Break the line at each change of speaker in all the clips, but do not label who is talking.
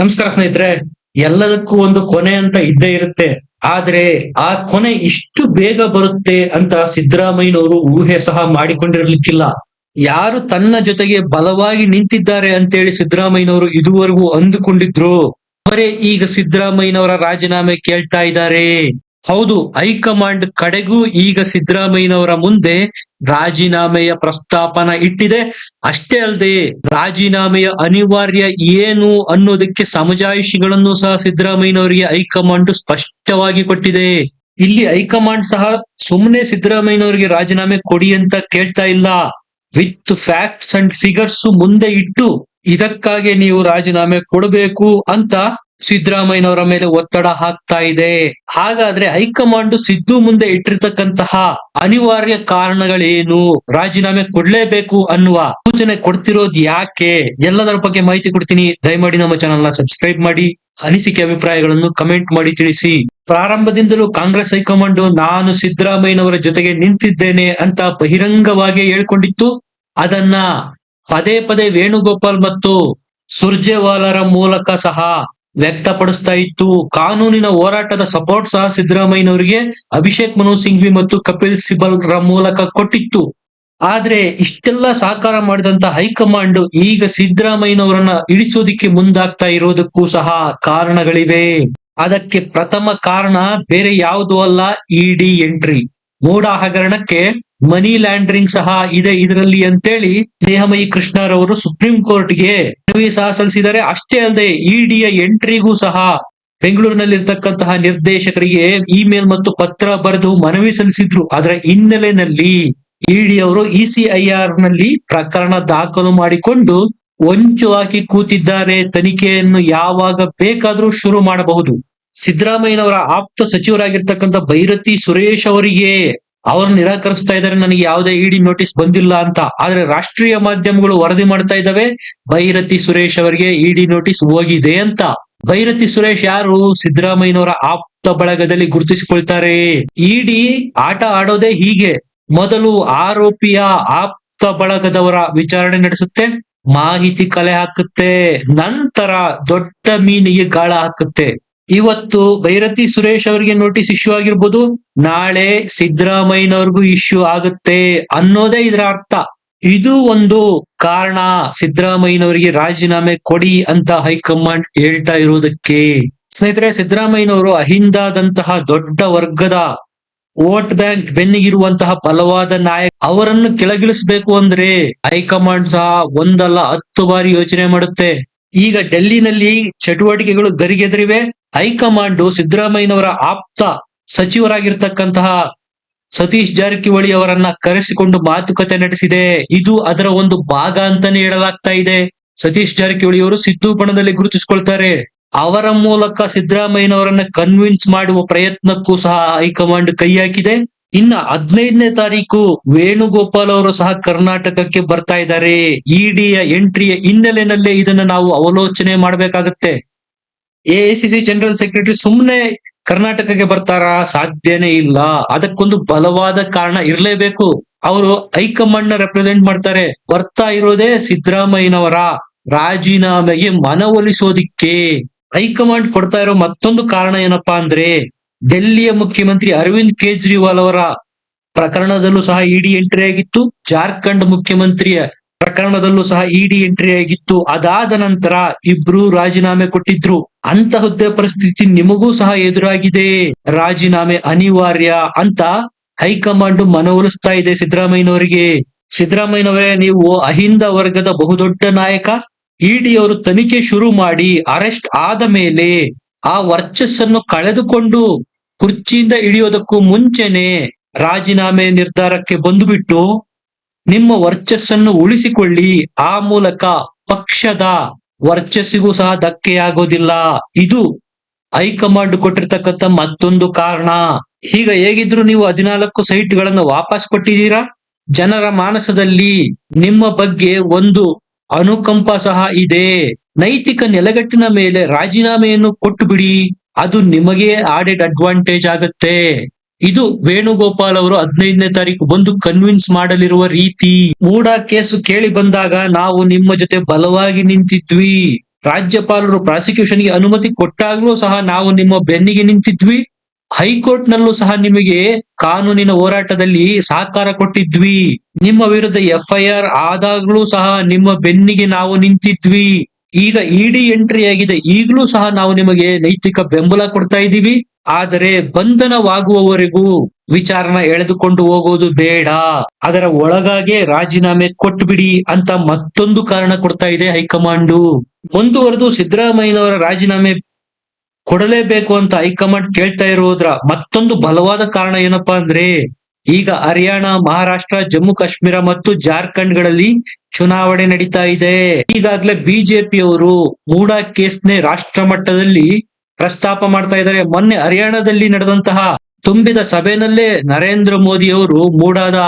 ನಮಸ್ಕಾರ ಸ್ನೇಹಿತರೆ, ಎಲ್ಲದಕ್ಕೂ ಒಂದು ಕೊನೆ ಅಂತ ಇದ್ದೇ ಇರುತ್ತೆ. ಆದ್ರೆ ಆ ಕೊನೆ ಇಷ್ಟು ಬೇಗ ಬರುತ್ತೆ ಅಂತ ಸಿದ್ದರಾಮಯ್ಯನವರು ಊಹೆ ಸಹ ಮಾಡಿಕೊಂಡಿರ್ಲಿಕ್ಕಿಲ್ಲ. ಯಾರು ತನ್ನ ಜೊತೆಗೆ ಬಲವಾಗಿ ನಿಂತಿದ್ದಾರೆ ಅಂತೇಳಿ ಸಿದ್ದರಾಮಯ್ಯನವರು ಇದುವರೆಗೂ ಅಂದುಕೊಂಡಿದ್ರು. ಅವರೇ ಈಗ ಸಿದ್ದರಾಮಯ್ಯನವರ ರಾಜೀನಾಮೆ ಕೇಳ್ತಾ ಇದ್ದಾರೆ. ಹೌದು, ಹೈಕಮಾಂಡ್ ಕಡೆಗೂ ಈಗ ಸಿದ್ದರಾಮಯ್ಯನವರ ಮುಂದೆ ರಾಜೀನಾಮೆಯ ಪ್ರಸ್ತಾಪನ ಇಟ್ಟಿದೆ. ಅಷ್ಟೇ ಅಲ್ಲದೆ ರಾಜೀನಾಮೆಯ ಅನಿವಾರ್ಯ ಏನು ಅನ್ನೋದಕ್ಕೆ ಸಮಜಾಯಿಷಿಗಳನ್ನು ಸಹ ಸಿದ್ದರಾಮಯ್ಯನವರಿಗೆ ಹೈಕಮಾಂಡ್ ಸ್ಪಷ್ಟವಾಗಿ ಕೊಟ್ಟಿದೆ. ಇಲ್ಲಿ ಹೈಕಮಾಂಡ್ ಸಹ ಸುಮ್ಮನೆ ಸಿದ್ದರಾಮಯ್ಯನವರಿಗೆ ರಾಜೀನಾಮೆ ಕೊಡಿ ಅಂತ ಕೇಳ್ತಾ ಇಲ್ಲ. ವಿತ್ ಫ್ಯಾಕ್ಟ್ಸ್ ಅಂಡ್ ಫಿಗರ್ಸ್ ಮುಂದೆ ಇಟ್ಟು ಇದಕ್ಕಾಗಿ ನೀವು ರಾಜೀನಾಮೆ ಕೊಡಬೇಕು ಅಂತ ಸಿದ್ದರಾಮಯ್ಯನವರ ಮೇಲೆ ಒತ್ತಡ ಹಾಕ್ತಾ ಇದೆ. ಹಾಗಾದ್ರೆ ಹೈಕಮಾಂಡ್ ಸಿದ್ದು ಮುಂದೆ ಇಟ್ಟಿರ್ತಕ್ಕಂತಹ ಅನಿವಾರ್ಯ ಕಾರಣಗಳೇನು? ರಾಜೀನಾಮೆ ಕೊಡ್ಲೇಬೇಕು ಅನ್ನುವ ಸೂಚನೆ ಕೊಡ್ತಿರೋದು ಯಾಕೆ? ಎಲ್ಲದರ ಬಗ್ಗೆ ಮಾಹಿತಿ ಕೊಡ್ತೀನಿ. ದಯಮಾಡಿ ನಮ್ಮ ಚಾನಲ್ನ ಸಬ್ಸ್ಕ್ರೈಬ್ ಮಾಡಿ. ಅನಿಸಿಕೆ ಅಭಿಪ್ರಾಯಗಳನ್ನು ಕಮೆಂಟ್ ಮಾಡಿ ತಿಳಿಸಿ. ಪ್ರಾರಂಭದಿಂದಲೂ ಕಾಂಗ್ರೆಸ್ ಹೈಕಮಾಂಡ್ ನಾನು ಸಿದ್ದರಾಮಯ್ಯನವರ ಜೊತೆಗೆ ನಿಂತಿದ್ದೇನೆ ಅಂತ ಬಹಿರಂಗವಾಗಿ ಹೇಳ್ಕೊಂಡಿತ್ತು. ಅದನ್ನ ಪದೇ ಪದೇ ವೇಣುಗೋಪಾಲ್ ಮತ್ತು ಸುರ್ಜೇವಾಲರ ಮೂಲಕ ಸಹ ವ್ಯಕ್ತಪಡಿಸ್ತಾ ಇತ್ತು. ಕಾನೂನಿನ ಹೋರಾಟದ ಸಪೋರ್ಟ್ ಸಹ ಸಿದ್ದರಾಮಯ್ಯನವರಿಗೆ ಅಭಿಷೇಕ್ ಮನು ಸಿಂಘ್ವಿ ಮತ್ತು ಕಪಿಲ್ ಸಿಬಲ್ ರ ಮೂಲಕ ಕೊಟ್ಟಿತ್ತು. ಆದ್ರೆ ಇಷ್ಟೆಲ್ಲ ಸಹಕಾರ ಮಾಡಿದಂತ ಹೈಕಮಾಂಡ್ ಈಗ ಸಿದ್ದರಾಮಯ್ಯನವರನ್ನ ಇಳಿಸೋದಿಕ್ಕೆ ಮುಂದಾಗ್ತಾ ಇರೋದಕ್ಕೂ ಸಹ ಕಾರಣಗಳಿವೆ. ಅದಕ್ಕೆ ಪ್ರಥಮ ಕಾರಣ ಬೇರೆ ಯಾವುದು ಅಲ್ಲ, ಇಡಿ ಎಂಟ್ರಿ. ಮೂಡ ಹಗರಣಕ್ಕೆ ಮನಿ ಲ್ಯಾಂಡ್ರಿಂಗ್ ಸಹ ಇದೆ ಇದರಲ್ಲಿ ಅಂತೇಳಿ ಸ್ನೇಹಮಯಿ ಕೃಷ್ಣರವರು ಸುಪ್ರೀಂ ಕೋರ್ಟ್ಗೆ ಮನವಿ ಸಹ ಸಲ್ಲಿಸಿದ್ದಾರೆ. ಅಷ್ಟೇ ಅಲ್ಲದೆ ಇಡಿಯ ಎಂಟ್ರಿಗೂ ಸಹ ಬೆಂಗಳೂರಿನಲ್ಲಿರ್ತಕ್ಕಂತಹ ನಿರ್ದೇಶಕರಿಗೆ ಇಮೇಲ್ ಮತ್ತು ಪತ್ರ ಬರೆದು ಮನವಿ ಸಲ್ಲಿಸಿದ್ರು. ಅದರ ಹಿನ್ನೆಲೆಯಲ್ಲಿ ಇಡಿ ಅವರು ಇಸಿಐಆರ್ನಲ್ಲಿ ಪ್ರಕರಣ ದಾಖಲು ಮಾಡಿಕೊಂಡು ಹೊಂಚು ಹಾಕಿ ಕೂತಿದ್ದಾರೆ. ತನಿಖೆಯನ್ನು ಯಾವಾಗ ಬೇಕಾದ್ರೂ ಶುರು ಮಾಡಬಹುದು. ಸಿದ್ದರಾಮಯ್ಯನವರ ಆಪ್ತ ಸಚಿವರಾಗಿರ್ತಕ್ಕಂಥ ಭೈರತಿ ಸುರೇಶ್ ಅವರಿಗೆ ಅವರು ನಿರಾಕರಿಸ್ತಾ ಇದ್ದಾರೆ. ನನಗೆ ಯಾವುದೇ ಇಡಿ ನೋಟಿಸ್ ಬಂದಿಲ್ಲ ಅಂತ. ಆದ್ರೆ ರಾಷ್ಟ್ರೀಯ ಮಾಧ್ಯಮಗಳು ವರದಿ ಮಾಡ್ತಾ ಇದ್ದಾವೆ. ಭೈರತಿ ಸುರೇಶ್ ಅವರಿಗೆ ಇಡಿ ನೋಟಿಸ್ ಹೋಗಿದೆ ಅಂತ. ಭೈರತಿ ಸುರೇಶ್ ಯಾರು? ಸಿದ್ದರಾಮಯ್ಯನವರ ಆಪ್ತ ಬಳಗದಲ್ಲಿ ಗುರುತಿಸಿಕೊಳ್ತಾರೆ. ಇಡಿ ಆಟ ಆಡೋದೇ ಹೀಗೆ. ಮೊದಲು ಆರೋಪಿಯ ಆಪ್ತ ಬಳಗದವರ ವಿಚಾರಣೆ ನಡೆಸುತ್ತೆ. ಮಾಹಿತಿ ಕಲೆ ಹಾಕುತ್ತೆ. ನಂತರ ದೊಡ್ಡ ಮೀನಿಗೆ ಗಾಳ ಹಾಕುತ್ತೆ. ಇವತ್ತು ಭೈರತಿ ಸುರೇಶ್ ಅವರಿಗೆ ನೋಟಿಸ್ ಇಶ್ಯೂ ಆಗಿರ್ಬೋದು, ನಾಳೆ ಸಿದ್ದರಾಮಯ್ಯನವ್ರಿಗೂ ಇಶ್ಯೂ ಆಗುತ್ತೆ ಅನ್ನೋದೇ ಇದರ ಅರ್ಥ. ಇದು ಒಂದು ಕಾರಣ ಸಿದ್ದರಾಮಯ್ಯನವರಿಗೆ ರಾಜೀನಾಮೆ ಕೊಡಿ ಅಂತ ಹೈಕಮಾಂಡ್ ಹೇಳ್ತಾ ಇರುವುದಕ್ಕೆ ಸ್ನೇಹಿತರೆ, ಸಿದ್ದರಾಮಯ್ಯನವರು ಅಹಿಂದಾದಂತಹ ದೊಡ್ಡ ವರ್ಗದ ವೋಟ್ ಬ್ಯಾಂಕ್ ಬೆನ್ನಿಗಿರುವಂತಹ ಬಲವಾದ ನಾಯಕ. ಅವರನ್ನು ಕೆಳಗಿಳಿಸಬೇಕು ಅಂದ್ರೆ ಹೈಕಮಾಂಡ್ ಸಹ ಒಂದಲ್ಲ ಹತ್ತು ಬಾರಿ ಯೋಚನೆ ಮಾಡುತ್ತೆ. ಈಗ ಡೆಲ್ಲಿನಲ್ಲಿ ಚಟುವಟಿಕೆಗಳು ಗರಿಗೆದರಿವೆ. ಹೈಕಮಾಂಡ್ ಸಿದ್ದರಾಮಯ್ಯನವರ ಆಪ್ತ ಸಚಿವರಾಗಿರ್ತಕ್ಕಂತಹ ಸತೀಶ್ ಜಾರಕಿಹೊಳಿ ಅವರನ್ನ ಕರೆಸಿಕೊಂಡು ಮಾತುಕತೆ ನಡೆಸಿದೆ. ಇದು ಅದರ ಒಂದು ಭಾಗ ಅಂತಾನೆ ಹೇಳಲಾಗ್ತಾ ಇದೆ. ಸತೀಶ್ ಜಾರಕಿಹೊಳಿ ಅವರು ಸಿದ್ದು ಬಣದಲ್ಲಿ ಗುರುತಿಸಿಕೊಳ್ತಾರೆ. ಅವರ ಮೂಲಕ ಸಿದ್ದರಾಮಯ್ಯನವರನ್ನ ಕನ್ವಿನ್ಸ್ ಮಾಡುವ ಪ್ರಯತ್ನಕ್ಕೂ ಸಹ ಹೈಕಮಾಂಡ್ ಕೈ ಹಾಕಿದೆ. ಇನ್ನ ಹದಿನೈದನೇ ತಾರೀಕು ವೇಣುಗೋಪಾಲ್ ಅವರು ಸಹ ಕರ್ನಾಟಕಕ್ಕೆ ಬರ್ತಾ ಇದ್ದಾರೆ. ಇಡಿಯ ಎಂಟ್ರಿಯ ಹಿನ್ನೆಲೆಯಲ್ಲೇ ಇದನ್ನ ನಾವು ಅವಲೋಚನೆ ಮಾಡಬೇಕಾಗತ್ತೆ. ಎಐಸಿಸಿ ಜನರಲ್ ಸೆಕ್ರೆಟರಿ ಸುಮ್ಮನೆ ಕರ್ನಾಟಕಕ್ಕೆ ಬರ್ತಾರ? ಸಾಧ್ಯನೇ ಇಲ್ಲ. ಅದಕ್ಕೊಂದು ಬಲವಾದ ಕಾರಣ ಇರಲೇಬೇಕು. ಅವರು ಹೈಕಮಾಂಡ್ನ ರೆಪ್ರೆಸೆಂಟ್ ಮಾಡ್ತಾರೆ. ಬರ್ತಾ ಇರೋದೇ ಸಿದ್ದರಾಮಯ್ಯನವರ. ರಾಜೀನಾಮೆಗೆ ಮನವೊಲಿಸೋದಿಕ್ಕೆ ಹೈಕಮಾಂಡ್ ಕೊಡ್ತಾ ಇರೋ ಮತ್ತೊಂದು ಕಾರಣ ಏನಪ್ಪಾ ಅಂದ್ರೆ, ಡೆಲ್ಲಿಯ ಮುಖ್ಯಮಂತ್ರಿ ಅರವಿಂದ್ ಕೇಜ್ರಿವಾಲ್ ಅವರ ಪ್ರಕರಣದಲ್ಲೂ ಸಹ ಇಡಿ ಎಂಟ್ರಿ ಆಗಿತ್ತು. ಜಾರ್ಖಂಡ್ ಮುಖ್ಯಮಂತ್ರಿಯ ಪ್ರಕರಣದಲ್ಲೂ ಸಹ ಇಡಿ ಎಂಟ್ರಿ ಆಗಿತ್ತು. ಅದಾದ ನಂತರ ಇಬ್ರು ರಾಜೀನಾಮೆ ಕೊಟ್ಟಿದ್ರು. ಅಂತಹದ್ದೇ ಪರಿಸ್ಥಿತಿ ನಿಮಗೂ ಸಹ ಎದುರಾಗಿದೆ. ರಾಜೀನಾಮೆ ಅನಿವಾರ್ಯ ಅಂತ ಹೈಕಮಾಂಡ್ ಮನವೊಲಿಸ್ತಾ ಇದೆ ಸಿದ್ದರಾಮಯ್ಯನವರಿಗೆ. ಸಿದ್ದರಾಮಯ್ಯನವರೇ, ನೀವು ಅಹಿಂದ ವರ್ಗದ ಬಹುದೊಡ್ಡ ನಾಯಕ. ಇಡಿ ಅವರು ತನಿಖೆ ಶುರು ಮಾಡಿ ಅರೆಸ್ಟ್ ಆದ ಮೇಲೆ ಆ ವರ್ಚಸ್ಸನ್ನು ಕಳೆದುಕೊಂಡು ಕುರ್ಚಿಯಿಂದ ಇಳಿಯೋದಕ್ಕೂ ಮುಂಚೆನೆ ರಾಜೀನಾಮೆ ನಿರ್ಧಾರಕ್ಕೆ ಬಂದುಬಿಟ್ಟು ನಿಮ್ಮ ವರ್ಚಸ್ಸನ್ನು ಉಳಿಸಿಕೊಳ್ಳಿ. ಆ ಮೂಲಕ ಪಕ್ಷದ ವರ್ಚಸ್ಸಿಗೂ ಸಹ ಧಕ್ಕೆಯಾಗೋದಿಲ್ಲ. ಇದು ಹೈಕಮಾಂಡ್ ಕೊಟ್ಟಿರ್ತಕ್ಕಂಥ ಮತ್ತೊಂದು ಕಾರಣ. ಈಗ ಹೇಗಿದ್ರು ನೀವು ಹದಿನಾಲ್ಕು ಸೈಟ್ ಗಳನ್ನ ವಾಪಸ್ ಕೊಟ್ಟಿದ್ದೀರಾ? ಜನರ ಮಾನಸದಲ್ಲಿ ನಿಮ್ಮ ಬಗ್ಗೆ ಒಂದು ಅನುಕಂಪ ಸಹ ಇದೆ. ನೈತಿಕ ನೆಲೆಗಟ್ಟಿನ ಮೇಲೆ ರಾಜೀನಾಮೆಯನ್ನು ಕೊಟ್ಟು ಬಿಡಿ ಅದು ನಿಮಗೆ ಆಡೆಡ್ ಅಡ್ವಾಂಟೇಜ್ ಆಗತ್ತೆ. ಇದು ವೇಣುಗೋಪಾಲ್ ಅವರು ಹದಿನೈದನೇ ತಾರೀಕು ಬಂದು ಕನ್ವಿನ್ಸ್ ಮಾಡಲಿರುವ ರೀತಿ. ಮೂಡ ಕೇಸು ಕೇಳಿ ಬಂದಾಗ ನಾವು ನಿಮ್ಮ ಜೊತೆ ಬಲವಾಗಿ ನಿಂತಿದ್ವಿ. ರಾಜ್ಯಪಾಲರು ಪ್ರಾಸಿಕ್ಯೂಷನ್ಗೆ ಅನುಮತಿ ಕೊಟ್ಟಾಗ್ಲೂ ಸಹ ನಾವು ನಿಮ್ಮ ಬೆನ್ನಿಗೆ ನಿಂತಿದ್ವಿ. ಹೈಕೋರ್ಟ್ ನಲ್ಲೂ ಸಹ ನಿಮಗೆ ಕಾನೂನಿನ ಹೋರಾಟದಲ್ಲಿ ಸಹಕಾರ ಕೊಟ್ಟಿದ್ವಿ. ನಿಮ್ಮ ವಿರುದ್ಧ ಎಫ್ಐಆರ್ ಆದಾಗ್ಲೂ ಸಹ ನಿಮ್ಮ ಬೆನ್ನಿಗೆ ನಾವು ನಿಂತಿದ್ವಿ. ಈಗ ಇಡಿ ಎಂಟ್ರಿ ಆಗಿದೆ. ಈಗಲೂ ಸಹ ನಾವು ನಿಮಗೆ ನೈತಿಕ ಬೆಂಬಲ ಕೊಡ್ತಾ ಇದ್ದೀವಿ. ಆದರೆ ಬಂಧನವಾಗುವವರೆಗೂ ವಿಚಾರಣ ಎಳೆದುಕೊಂಡು ಹೋಗೋದು ಬೇಡ. ಅದರ ಒಳಗಾಗೆ ರಾಜೀನಾಮೆ ಕೊಟ್ಬಿಡಿ ಅಂತ ಮತ್ತೊಂದು ಕಾರಣ ಕೊಡ್ತಾ ಇದೆ ಹೈಕಮಾಂಡು. ಮುಂದುವರೆದು ಸಿದ್ದರಾಮಯ್ಯನವರ ರಾಜೀನಾಮೆ ಕೊಡಲೇಬೇಕು ಅಂತ ಹೈಕಮಾಂಡ್ ಕೇಳ್ತಾ ಇರೋದ್ರ ಮತ್ತೊಂದು ಬಲವಾದ ಕಾರಣ ಏನಪ್ಪಾ ಅಂದ್ರೆ ಈಗ ಹರಿಯಾಣ, ಮಹಾರಾಷ್ಟ್ರ, ಜಮ್ಮು, ಕಾಶ್ಮೀರ ಮತ್ತು ಜಾರ್ಖಂಡ್ಗಳಲ್ಲಿ ಚುನಾವಣೆ ನಡೀತಾ ಇದೆ. ಈಗಾಗಲೇ ಬಿಜೆಪಿಯವರು ಮೂಡಾ ಕೇಸ್ನೆ ರಾಷ್ಟ್ರ ಮಟ್ಟದಲ್ಲಿ ಪ್ರಸ್ತಾಪ ಮಾಡ್ತಾ ಇದ್ದಾರೆ. ಮೊನ್ನೆ ಹರಿಯಾಣದಲ್ಲಿ ನಡೆದಂತಹ ತುಂಬಿದ ಸಭೆನಲ್ಲೇ ನರೇಂದ್ರ ಮೋದಿ ಅವರು ಮೂಡಾದ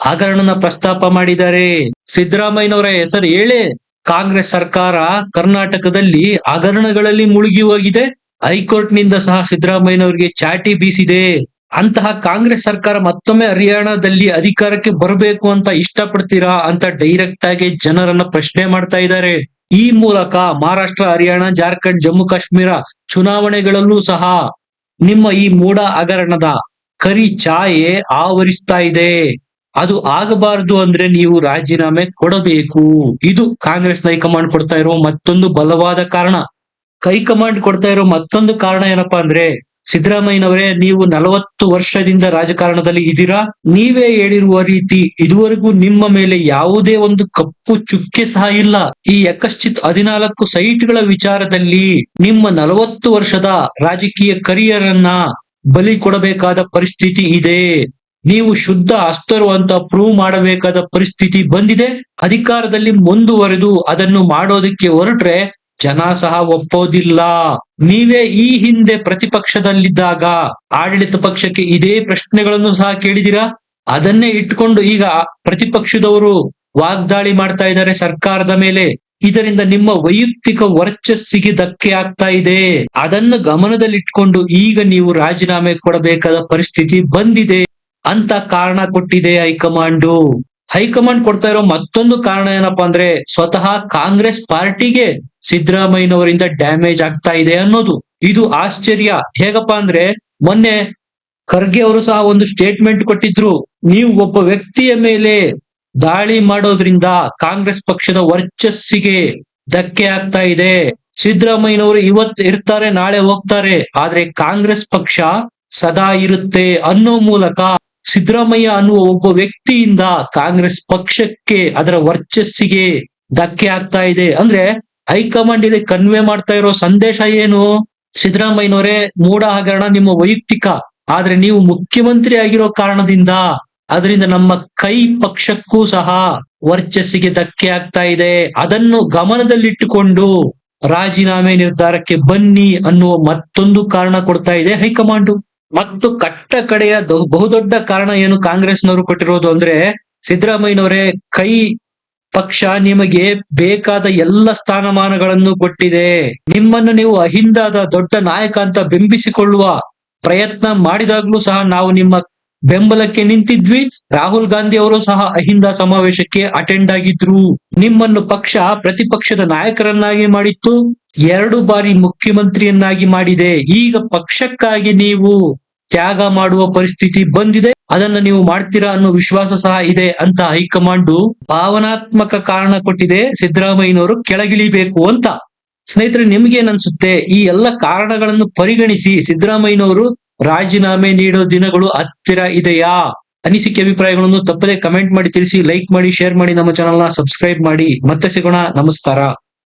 ಹಗರಣನ ಪ್ರಸ್ತಾಪ ಮಾಡಿದ್ದಾರೆ. ಸಿದ್ದರಾಮಯ್ಯನವರ ಹೆಸರು ಹೇಳಿ ಕಾಂಗ್ರೆಸ್ ಸರ್ಕಾರ ಕರ್ನಾಟಕದಲ್ಲಿ ಹಗರಣಗಳಲ್ಲಿ ಮುಳುಗಿ ಹೋಗಿದೆ. ಹೈಕೋರ್ಟ್ನಿಂದ ಸಹ ಸಿದ್ದರಾಮಯ್ಯನವರಿಗೆ ಚಾಟಿ ಬೀಸಿದೆ. ಅಂತಹ ಕಾಂಗ್ರೆಸ್ ಸರ್ಕಾರ ಮತ್ತೊಮ್ಮೆ ಹರಿಯಾಣದಲ್ಲಿ ಅಧಿಕಾರಕ್ಕೆ ಬರಬೇಕು ಅಂತ ಇಷ್ಟಪಡ್ತೀರಾ ಅಂತ ಡೈರೆಕ್ಟ್ ಆಗಿ ಜನರನ್ನ ಪ್ರಶ್ನೆ ಮಾಡ್ತಾ ಇದ್ದಾರೆ. ಈ ಮೂಲಕ ಮಹಾರಾಷ್ಟ್ರ, ಹರಿಯಾಣ, ಜಾರ್ಖಂಡ್, ಜಮ್ಮು, ಕಾಶ್ಮೀರ ಚುನಾವಣೆಗಳಲ್ಲೂ ಸಹ ನಿಮ್ಮ ಈ ಮೂಡ ಹಗರಣದ ಕರಿ ಛಾಯೆ ಆವರಿಸ್ತಾ ಇದೆ. ಅದು ಆಗಬಾರದು ಅಂದ್ರೆ ನೀವು ರಾಜೀನಾಮೆ ಕೊಡಬೇಕು. ಇದು ಕಾಂಗ್ರೆಸ್ ಹೈಕಮಾಂಡ್ ಕೊಡ್ತಾ ಇರೋ ಮತ್ತೊಂದು ಬಲವಾದ ಕಾರಣ. ಹೈಕಮಾಂಡ್ ಕೊಡ್ತಾ ಇರೋ ಮತ್ತೊಂದು ಕಾರಣ ಏನಪ್ಪಾ ಅಂದ್ರೆ ಸಿದ್ದರಾಮಯ್ಯನವರೇ, ನೀವು ನಲವತ್ತು ವರ್ಷದಿಂದ ರಾಜಕಾರಣದಲ್ಲಿ ಇದ್ದೀರಾ? ನೀವೇ ಹೇಳಿರುವ ರೀತಿ ಇದುವರೆಗೂ ನಿಮ್ಮ ಮೇಲೆ ಯಾವುದೇ ಒಂದು ಕಪ್ಪು ಚುಕ್ಕೆ ಸಹ ಇಲ್ಲ. ಈ ಯಕಶ್ಚಿತ್ ಹದಿನಾಲ್ಕು ಸೈಟ್ಗಳ ವಿಚಾರದಲ್ಲಿ ನಿಮ್ಮ ನಲವತ್ತು ವರ್ಷದ ರಾಜಕೀಯ ಕರಿಯರ್ ಅನ್ನ ಬಲಿ ಕೊಡಬೇಕಾದ ಪರಿಸ್ಥಿತಿ ಇದೆ. ನೀವು ಶುದ್ಧ ಅಸ್ತರು ಅಂತ ಪ್ರೂವ್ ಮಾಡಬೇಕಾದ ಪರಿಸ್ಥಿತಿ ಬಂದಿದೆ. ಅಧಿಕಾರದಲ್ಲಿ ಮುಂದುವರೆದು ಅದನ್ನು ಮಾಡೋದಕ್ಕೆ ಹೊರಟ್ರೆ ಜನ ಸಹ ಒಪ್ಪೋದಿಲ್ಲ. ನೀವೇ ಈ ಹಿಂದೆ ಪ್ರತಿಪಕ್ಷದಲ್ಲಿದ್ದಾಗ ಆಡಳಿತ ಪಕ್ಷಕ್ಕೆ ಇದೇ ಪ್ರಶ್ನೆಗಳನ್ನು ಸಹ ಕೇಳಿದಿರಾ? ಅದನ್ನೇ ಇಟ್ಕೊಂಡು ಈಗ ಪ್ರತಿಪಕ್ಷದವರು ವಾಗ್ದಾಳಿ ಮಾಡ್ತಾ ಇದ್ದಾರೆ ಸರ್ಕಾರದ ಮೇಲೆ. ಇದರಿಂದ ನಿಮ್ಮ ವೈಯಕ್ತಿಕ ವರ್ಚಸ್ಸಿಗೆ ಧಕ್ಕೆ ಆಗ್ತಾ ಇದೆ. ಅದನ್ನು ಗಮನದಲ್ಲಿಟ್ಕೊಂಡು ಈಗ ನೀವು ರಾಜೀನಾಮೆ ಕೊಡಬೇಕಾದ ಪರಿಸ್ಥಿತಿ ಬಂದಿದೆ ಅಂತ ಕಾರಣ ಕೊಟ್ಟಿದೆ ಹೈಕಮಾಂಡ್. ಹೈಕಮಾಂಡ್ ಕೊಡ್ತಾ ಇರೋ ಮತ್ತೊಂದು ಕಾರಣ ಏನಪ್ಪಾ ಅಂದ್ರೆ ಸ್ವತಃ ಕಾಂಗ್ರೆಸ್ ಪಾರ್ಟಿಗೆ ಸಿದ್ದರಾಮಯ್ಯನವರಿಂದ ಡ್ಯಾಮೇಜ್ ಆಗ್ತಾ ಇದೆ ಅನ್ನೋದು. ಇದು ಆಶ್ಚರ್ಯ. ಹೇಗಪ್ಪ ಅಂದ್ರೆ ಮೊನ್ನೆ ಖರ್ಗೆ ಅವರು ಸಹ ಒಂದು ಸ್ಟೇಟ್ಮೆಂಟ್ ಕೊಟ್ಟಿದ್ರು. ನೀವು ಒಬ್ಬ ವ್ಯಕ್ತಿಯ ಮೇಲೆ ದಾಳಿ ಮಾಡೋದ್ರಿಂದ ಕಾಂಗ್ರೆಸ್ ಪಕ್ಷದ ವರ್ಚಸ್ಸಿಗೆ ಧಕ್ಕೆ ಆಗ್ತಾ ಇದೆ. ಸಿದ್ದರಾಮಯ್ಯನವರು ಇವತ್ತು ಇರ್ತಾರೆ, ನಾಳೆ ಹೋಗ್ತಾರೆ. ಆದ್ರೆ ಕಾಂಗ್ರೆಸ್ ಪಕ್ಷ ಸದಾ ಇರುತ್ತೆ ಅನ್ನೋ ಮೂಲಕ ಸಿದ್ದರಾಮಯ್ಯ ಅನ್ನುವ ಒಬ್ಬ ವ್ಯಕ್ತಿಯಿಂದ ಕಾಂಗ್ರೆಸ್ ಪಕ್ಷಕ್ಕೆ ಅದರ ವರ್ಚಸ್ಸಿಗೆ ಧಕ್ಕೆ ಆಗ್ತಾ ಇದೆ. ಅಂದ್ರೆ ಹೈಕಮಾಂಡ್ ಇಲ್ಲಿ ಕನ್ವೆ ಮಾಡ್ತಾ ಇರೋ ಸಂದೇಶ ಏನು? ಸಿದ್ದರಾಮಯ್ಯನವರೇ ಮೂಡ ಹಗರಣ ನಿಮ್ಮ ವೈಯಕ್ತಿಕ. ಆದ್ರೆ ನೀವು ಮುಖ್ಯಮಂತ್ರಿ ಆಗಿರೋ ಕಾರಣದಿಂದ ಅದರಿಂದ ನಮ್ಮ ಕೈ ಪಕ್ಷಕ್ಕೂ ಸಹ ವರ್ಚಸ್ಸಿಗೆ ಧಕ್ಕೆ ಆಗ್ತಾ ಇದೆ. ಅದನ್ನು ಗಮನದಲ್ಲಿಟ್ಟುಕೊಂಡು ರಾಜೀನಾಮೆ ನಿರ್ಧಾರಕ್ಕೆ ಬನ್ನಿ ಅನ್ನುವ ಮತ್ತೊಂದು ಕಾರಣ ಕೊಡ್ತಾ ಇದೆ ಹೈಕಮಾಂಡ್. ಮತ್ತು ಕಟ್ಟ ಕಡೆಯ ಬಹುದೊಡ್ಡ ಕಾರಣ ಏನು ಕಾಂಗ್ರೆಸ್ನವರು ಕೊಟ್ಟಿರೋದು ಅಂದ್ರೆ ಸಿದ್ದರಾಮಯ್ಯನವರೇ ಕೈ ಪಕ್ಷ ನಿಮಗೆ ಬೇಕಾದ ಎಲ್ಲ ಸ್ಥಾನಮಾನಗಳನ್ನು ಕೊಟ್ಟಿದೆ. ನಿಮ್ಮನ್ನು ನೀವು ಅಹಿಂದಾದ ದೊಡ್ಡ ನಾಯಕ ಅಂತ ಬಿಂಬಿಸಿಕೊಳ್ಳುವ ಪ್ರಯತ್ನ ಮಾಡಿದಾಗ್ಲೂ ಸಹ ನಾವು ನಿಮ್ಮ ಬೆಂಬಲಕ್ಕೆ ನಿಂತಿದ್ವಿ. ರಾಹುಲ್ ಗಾಂಧಿ ಅವರು ಸಹ ಅಹಿಂದ ಸಮಾವೇಶಕ್ಕೆ ಅಟೆಂಡ್ ಆಗಿದ್ರು. ನಿಮ್ಮನ್ನು ಪಕ್ಷ ಪ್ರತಿಪಕ್ಷದ ನಾಯಕರನ್ನಾಗಿ ಮಾಡಿತ್ತು. ಎರಡು ಬಾರಿ ಮುಖ್ಯಮಂತ್ರಿಯನ್ನಾಗಿ ಮಾಡಿದೆ. ಈಗ ಪಕ್ಷಕ್ಕಾಗಿ ನೀವು ತ್ಯಾಗ ಮಾಡುವ ಪರಿಸ್ಥಿತಿ ಬಂದಿದೆ. ಅದನ್ನ ನೀವು ಮಾಡ್ತೀರಾ ಅನ್ನೋ ವಿಶ್ವಾಸ ಸಹ ಇದೆ ಅಂತ ಹೈಕಮಾಂಡ್ ಭಾವನಾತ್ಮಕ ಕಾರಣ ಕೊಟ್ಟಿದೆ. ಸಿದ್ದರಾಮಯ್ಯನವರು ಕೆಳಗಿಳಿಬೇಕು ಅಂತ. ಸ್ನೇಹಿತರೆ ನಿಮ್ಗೇನ್ ಅನ್ಸುತ್ತೆ ಈ ಎಲ್ಲ ಕಾರಣಗಳನ್ನು ಪರಿಗಣಿಸಿ ಸಿದ್ದರಾಮಯ್ಯನವರು ರಾಜೀನಾಮೆ ನೀಡೋ ದಿನಗಳು ಹತ್ತಿರ ಇದೆಯಾ? ಅನಿಸಿಕೆ ಅಭಿಪ್ರಾಯಗಳನ್ನು ತಪ್ಪದೆ ಕಮೆಂಟ್ ಮಾಡಿ ತಿಳಿಸಿ, ಲೈಕ್ ಮಾಡಿ, ಶೇರ್ ಮಾಡಿ, ನಮ್ಮ ಚಾನಲ್ನ ಸಬ್ಸ್ಕ್ರೈಬ್ ಮಾಡಿ. ಮತ್ತೆ ಸಿಗೋಣ. ನಮಸ್ಕಾರ.